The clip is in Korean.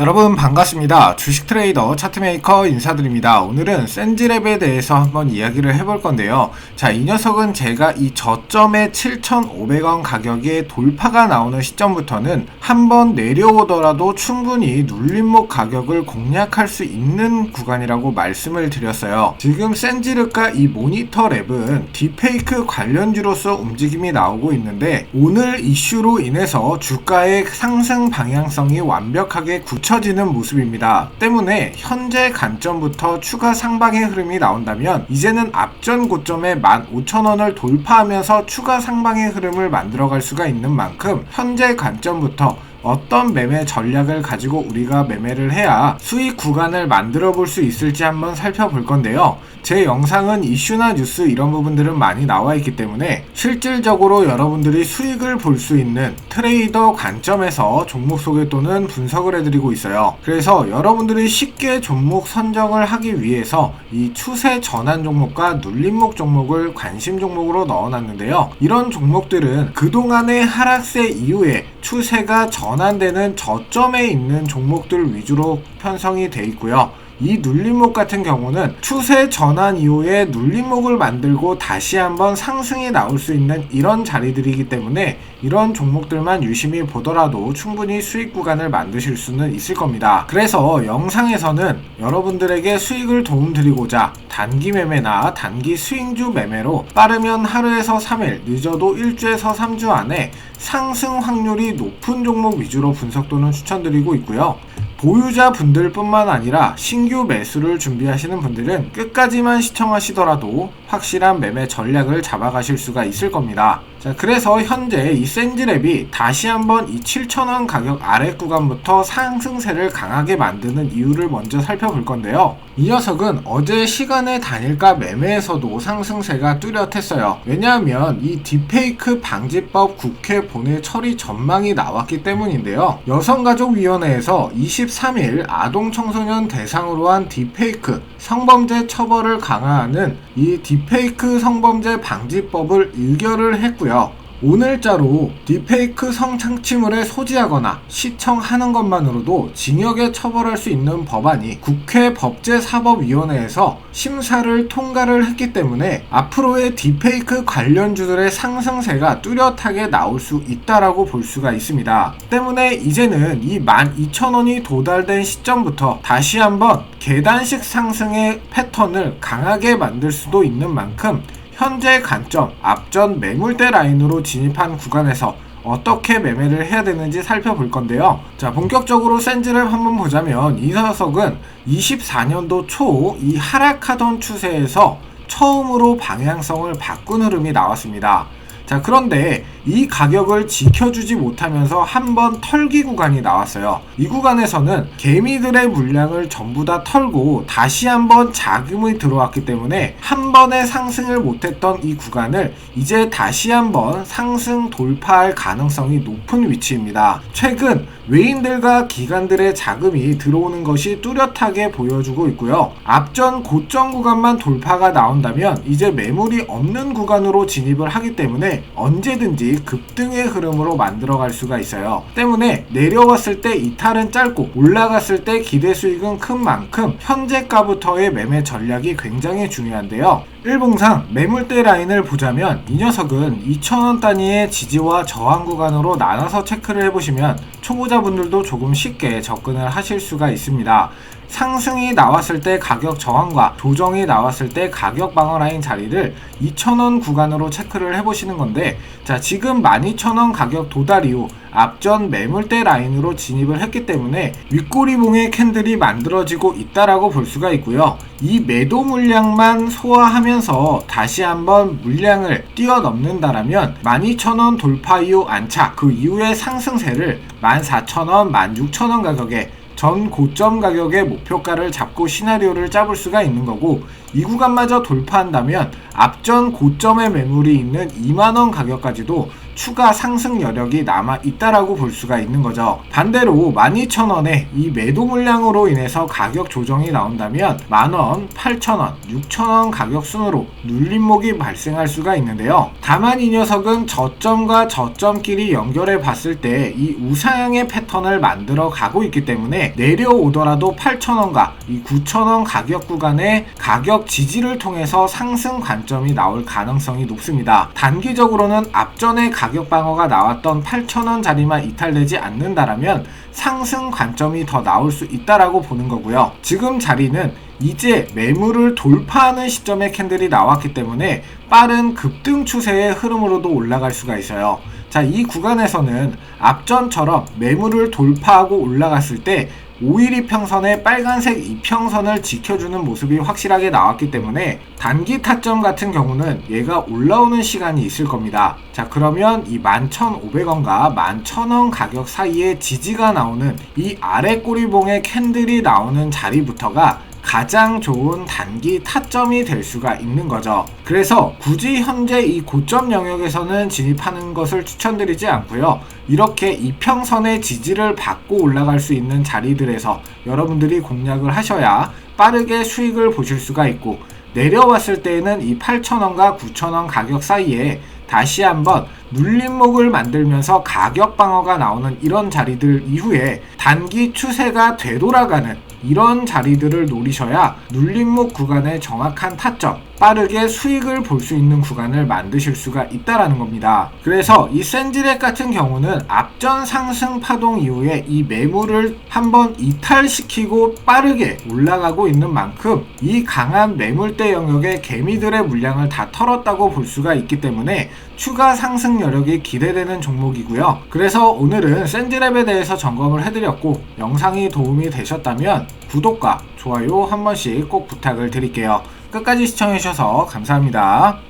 여러분 반갑습니다. 주식 트레이더 차트메이커 인사드립니다. 오늘은 센지랩에 대해서 한번 이야기를 해볼 건데요. 자, 이 녀석은 제가 이 저점의 7,500원 가격에 돌파가 나오는 시점부터는 한번 내려오더라도 충분히 눌림목 가격을 공략할 수 있는 구간이라고 말씀을 드렸어요. 지금 센지르과 이 모니터 랩은 딥페이크 관련주로서 움직임이 나오고 있는데 오늘 이슈로 인해서 주가의 상승 방향성이 완벽하게 굳혀 펼쳐지는 모습입니다. 때문에 현재 관점부터 추가 상방의 흐름이 나온다면 이제는 앞전 고점의 15,000원을 돌파하면서 추가 상방의 흐름을 만들어갈 수가 있는 만큼 현재 관점부터 어떤 매매 전략을 가지고 우리가 매매를 해야 수익 구간을 만들어 볼 수 있을지 한번 살펴볼 건데요. 제 영상은 이슈나 뉴스 이런 부분들은 많이 나와 있기 때문에 실질적으로 여러분들이 수익을 볼 수 있는 트레이더 관점에서 종목 소개 또는 분석을 해드리고 있어요. 그래서 여러분들이 쉽게 종목 선정을 하기 위해서 이 추세 전환 종목과 눌림목 종목을 관심 종목으로 넣어놨는데요. 이런 종목들은 그동안의 하락세 이후에 추세가 전 환되는 저점에 있는 종목들 위주로 편성이 돼 있고요. 이 눌림목 같은 경우는 추세 전환 이후에 눌림목을 만들고 다시 한번 상승이 나올 수 있는 이런 자리들이기 때문에 이런 종목들만 유심히 보더라도 충분히 수익 구간을 만드실 수는 있을 겁니다. 그래서 영상에서는 여러분들에게 수익을 도움드리고자 단기 매매나 단기 스윙주 매매로 빠르면 하루에서 3일, 늦어도 1주에서 3주 안에 상승 확률이 높은 종목 위주로 분석 도는 추천드리고 있고요. 보유자 분들뿐만 아니라 신규 매수를 준비하시는 분들은 끝까지만 시청하시더라도 확실한 매매 전략을 잡아가실 수가 있을 겁니다. 자, 그래서 현재 이 센지랩이 다시 한번 이 7,000원 가격 아래 구간부터 상승세를 강하게 만드는 이유를 먼저 살펴볼 건데요. 이 녀석은 어제 시간의 단일가 매매에서도 상승세가 뚜렷했어요. 왜냐하면 이 딥페이크 방지법 국회 본회 처리 전망이 나왔기 때문인데요. 여성가족위원회에서 23일 아동 청소년 대상으로 한 딥페이크 성범죄 처벌을 강화하는 이 딥페이크 성범죄 방지법을 의결을 했고요. 오늘자로 딥페이크 성창취물에 소지하거나 시청하는 것만으로도 징역에 처벌할 수 있는 법안이 국회 법제사법위원회에서 심사를 통과를 했기 때문에 앞으로의 딥페이크 관련주들의 상승세가 뚜렷하게 나올 수 있다라고 볼 수가 있습니다. 때문에 이제는 이 12,000원이 도달된 시점부터 다시 한번 계단식 상승의 패턴을 강하게 만들 수도 있는 만큼 현재 관점, 앞전 매물대 라인으로 진입한 구간에서 어떻게 매매를 해야 되는지 살펴볼 건데요. 자, 본격적으로 센즈를 한번 보자면 이 녀석은 24년도 초 이 하락하던 추세에서 처음으로 방향성을 바꾼 흐름이 나왔습니다. 자, 그런데 이 가격을 지켜주지 못하면서 한 번 털기 구간이 나왔어요. 이 구간에서는 개미들의 물량을 전부 다 털고 다시 한번 자금이 들어왔기 때문에 한 번의 상승을 못했던 이 구간을 이제 다시 한번 상승 돌파할 가능성이 높은 위치입니다. 최근 외인들과 기관들의 자금이 들어오는 것이 뚜렷하게 보여주고 있고요. 앞전 고점 구간만 돌파가 나온다면 이제 매물이 없는 구간으로 진입을 하기 때문에 언제든지 급등의 흐름으로 만들어갈 수가 있어요. 때문에 내려왔을 때 이탈은 짧고 올라갔을 때 기대 수익은 큰 만큼 현재가부터의 매매 전략이 굉장히 중요한데요. 일봉상 매물대 라인을 보자면 이 녀석은 2,000원 단위의 지지와 저항 구간으로 나눠서 체크를 해보시면 초보자분들도 조금 쉽게 접근을 하실 수가 있습니다. 상승이 나왔을 때 가격 저항과 조정이 나왔을 때 가격 방어 라인 자리를 2,000원 구간으로 체크를 해보시는 건데 자 지금 12,000원 가격 도달 이후 앞전 매물대 라인으로 진입을 했기 때문에 윗꼬리봉의 캔들이 만들어지고 있다라고 볼 수가 있고요. 이 매도 물량만 소화하면서 다시 한번 물량을 뛰어넘는다라면 12,000원 돌파 이후 안착 그 이후의 상승세를 14,000원, 16,000원 가격에 전 고점 가격의 목표가를 잡고 시나리오를 짜볼 수가 있는 거고 이 구간마저 돌파한다면 앞전 고점의 매물이 있는 2만원 가격까지도 추가 상승 여력이 남아 있다라고 볼 수가 있는 거죠. 반대로 12,000원에 이 매도 물량으로 인해서 가격 조정이 나온다면 만원, 8,000원, 6,000원 가격 순으로 눌림목이 발생할 수가 있는데요. 다만 이 녀석은 저점과 저점끼리 연결해 봤을 때 이 우상향의 패턴을 만들어 가고 있기 때문에 내려오더라도 8,000원과 이 9,000원 가격 구간의 가격 지지를 통해서 상승 관점이 나올 가능성이 높습니다. 단기적으로는 앞전에 가격 방어가 나왔던 8,000원 자리만 이탈되지 않는다라면 상승 관점이 더 나올 수 있다라고 보는 거고요. 지금 자리는 이제 매물을 돌파하는 시점에 캔들이 나왔기 때문에 빠른 급등 추세의 흐름으로도 올라갈 수가 있어요. 자, 이 구간에서는 앞전처럼 매물을 돌파하고 올라갔을 때 5일 이평선의 빨간색 이평선을 지켜주는 모습이 확실하게 나왔기 때문에 단기 타점 같은 경우는 얘가 올라오는 시간이 있을 겁니다. 자, 그러면 이 11,500원과 11,000원 가격 사이에 지지가 나오는 이 아래 꼬리봉의 캔들이 나오는 자리부터가 가장 좋은 단기 타점이 될 수가 있는 거죠. 그래서 굳이 현재 이 고점 영역에서는 진입하는 것을 추천드리지 않고요. 이렇게 이평선의 지지를 받고 올라갈 수 있는 자리들에서 여러분들이 공략을 하셔야 빠르게 수익을 보실 수가 있고 내려왔을 때에는 이 8,000원과 9,000원 가격 사이에 다시 한번 눌림목을 만들면서 가격 방어가 나오는 이런 자리들 이후에 단기 추세가 되돌아가는 이런 자리들을 노리셔야 눌림목 구간의 정확한 타점, 빠르게 수익을 볼 수 있는 구간을 만드실 수가 있다라는 겁니다. 그래서 이 센지렉 같은 경우는 앞전 상승 파동 이후에 이 매물을 한번 이탈시키고 빠르게 올라가고 있는 만큼 이 강한 매물대 영역의 개미들의 물량을 다 털었다고 볼 수가 있기 때문에 추가 상승 여력이 기대되는 종목이고요. 그래서 오늘은 센지랩에 대해서 점검을 해드렸고 영상이 도움이 되셨다면 구독과 좋아요 한 번씩 꼭 부탁을 드릴게요. 끝까지 시청해주셔서 감사합니다.